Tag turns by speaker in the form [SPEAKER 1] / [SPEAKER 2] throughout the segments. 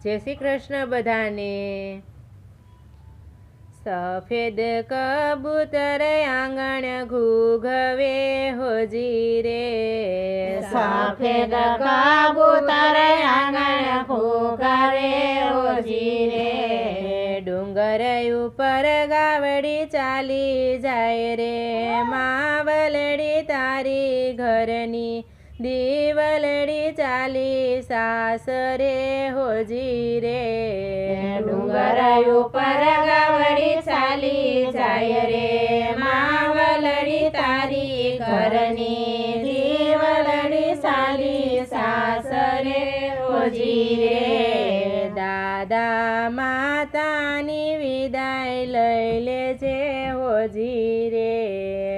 [SPEAKER 1] જય શ્રી કૃષ્ણ બધાને સફેદ કબૂતર આંગણ ઘૂઘવે હોજી રે
[SPEAKER 2] સફેદ કબૂતર આંગણ ફૂકરે ઓજી રે
[SPEAKER 1] ડુંગર ઉપર ગાવડી ચાલી જાય રે માવલડી તારી ઘરની दिवलडी चाली सासरे हो
[SPEAKER 2] रे. डोंगरायो परगावडी चाली जाय रे मावलडी तारी. करणी दिवलडी चाली सासरे हो रे.
[SPEAKER 1] दादा मातानी विदाय लैले जे हो रे.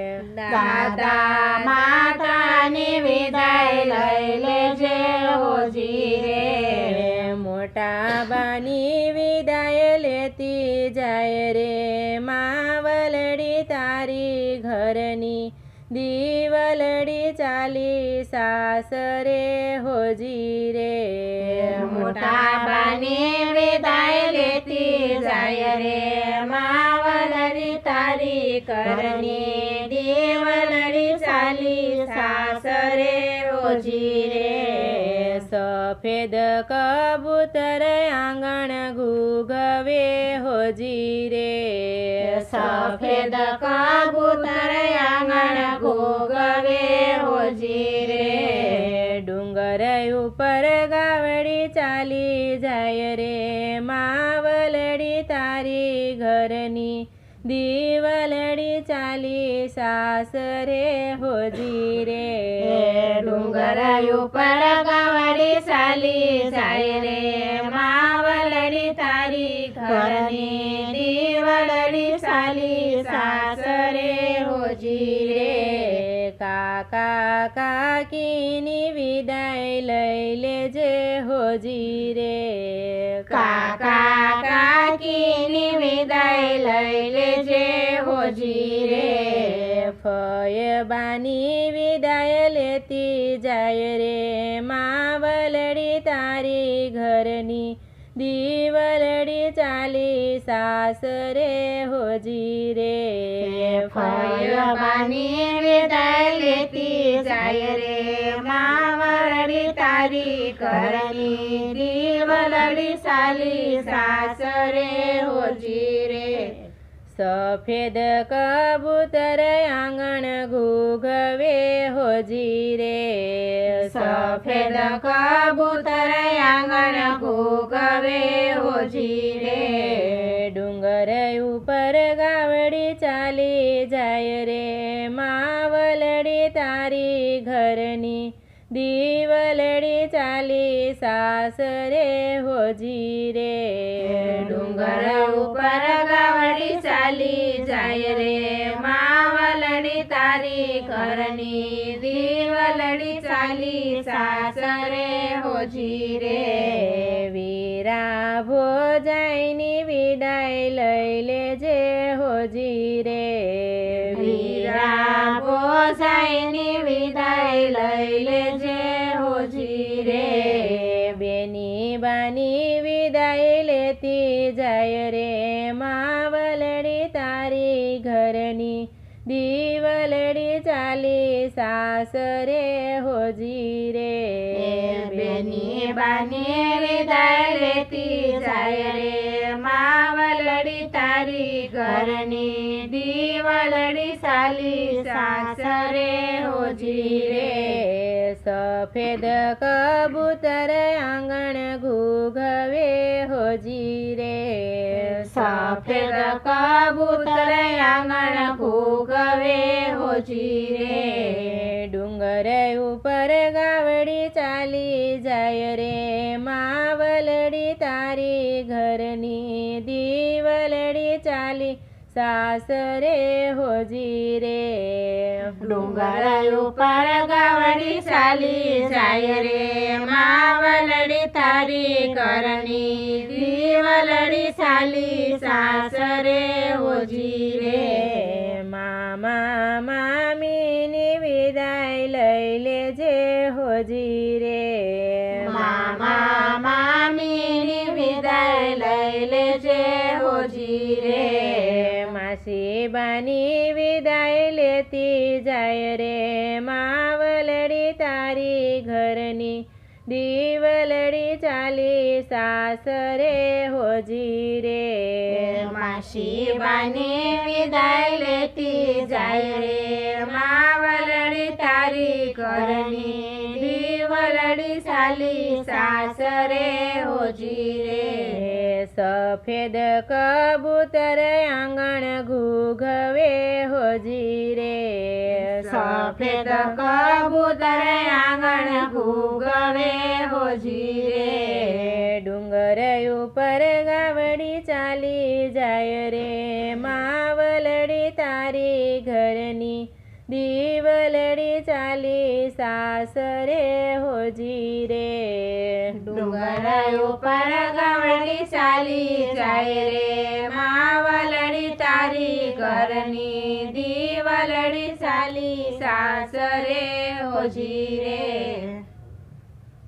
[SPEAKER 2] દાદા માતાની વિદાય લઈ લેજે ઓજી રે
[SPEAKER 1] મોટા બાની વિદાય લેતી જાય રે માવલડી તારી ઘરની. દીવલડી ચાલી સાસરે હોજી રે
[SPEAKER 2] મોટા બાની વિદાય લેતી જાય રે માવલડી તારી કરની देवलडी चाली सासरे ओजी
[SPEAKER 1] रे. सफेद कबूतर आंगण घुगवे होजी
[SPEAKER 2] रे. सफेद कबूतर आंगण घुगवे होजी
[SPEAKER 1] रे. डोंगर उपर गावडी चाली जाय रे. मावलडी तारी घरनी दिवलडी चाली सासरे होजी
[SPEAKER 2] रे. डोंगर उपर गावडी साली साई रे. मावलडी तारी खरणी दिवलडी साली सासरे होजी
[SPEAKER 1] रे. काका काकीनी विदाय लैले जे होजी
[SPEAKER 2] रे. काका काकीनी विदाय लैले હોજી રે
[SPEAKER 1] ફયબાની વિદાય લેતી જાય રે માવલડી તારી ઘરની દીવલડી ચાલી સાસરે હોજી રે
[SPEAKER 2] ફયબાની વિદાય લેતી જાય રે માવલડી તારી ઘરની દીવલડી સાલી સાસરે હોજી રે
[SPEAKER 1] સફેદ કબૂતર આંગણ ઘૂઘવે હોજી રે
[SPEAKER 2] સફેદ કબૂતર આંગણ ઘૂઘવે હોજી રે
[SPEAKER 1] ડુંગર ઉપર ગાવડી ચાલી જાય રે. માવલડી તારી ઘરની દીવલડી ચાલી સાસરે હોજી રે
[SPEAKER 2] ડુંગર ઉપર ચાલી જાય રે માવલડી તારી ઘરની દીવલડી ચાલી સાસરે હોજી રે
[SPEAKER 1] વીરા ભોજાઈની વિદાય લઈ લેજે હોજી રે
[SPEAKER 2] વીરા ભોજાઈની વિદાય લઈ લેજે હોજી રે
[SPEAKER 1] બેની બાની વિદાય લેતી જાય રે ચાલી સાસરે હોજી રે
[SPEAKER 2] બેની બાની વિદાય લેતી જાય રે. માવલડી તારી ઘરની દીવલડી સાલી સાસરે હોજી રે
[SPEAKER 1] સફેદ કબૂતર આંગણ ઘૂઘવે હોજી રે
[SPEAKER 2] સફેદ કબૂતર આંગણ ઘૂગવે હોજી રે
[SPEAKER 1] ડુંગર ઉપર ગાવડી ચાલી જાય રે માવલડી તારી ઘરની દીવલડી ચાલી સાસરે હોજી રે
[SPEAKER 2] ડુંગર ઉપર ગાવડી ચાલી જાય રે માવલડી તારી કરની વાલડી સાલી સાસરે ઓજી રે.
[SPEAKER 1] મામા મામીની વિદાય લઈ લેજે હોજી રે.
[SPEAKER 2] મામા મામીની વિદાય
[SPEAKER 1] લઈ લેજે હોજી રે. માસીબાની વિદાય લેતી જાય રે. માવલડી તારી ઘરની દીવલડી ચાલી सासरे होजी
[SPEAKER 2] रे. माशी बानी विदाय लेती जाय रे. मावलडी तारी करणी दिवलडी साली सासरे होजी
[SPEAKER 1] रे. सफेद कबूतर अंगण घुघवे होजी
[SPEAKER 2] रे. सफेद कबूतर अंगण घुघवे होजी
[SPEAKER 1] रे. पर गावडी चाली जाय रे. मावलडी तारी घरनी दिवलडी चाली सासरे होजी रे.
[SPEAKER 2] डोंगरा पर गावडी चाली जाय रे. मावलडी तारी घरनी दिवलडी चाली सासरे होजी रे.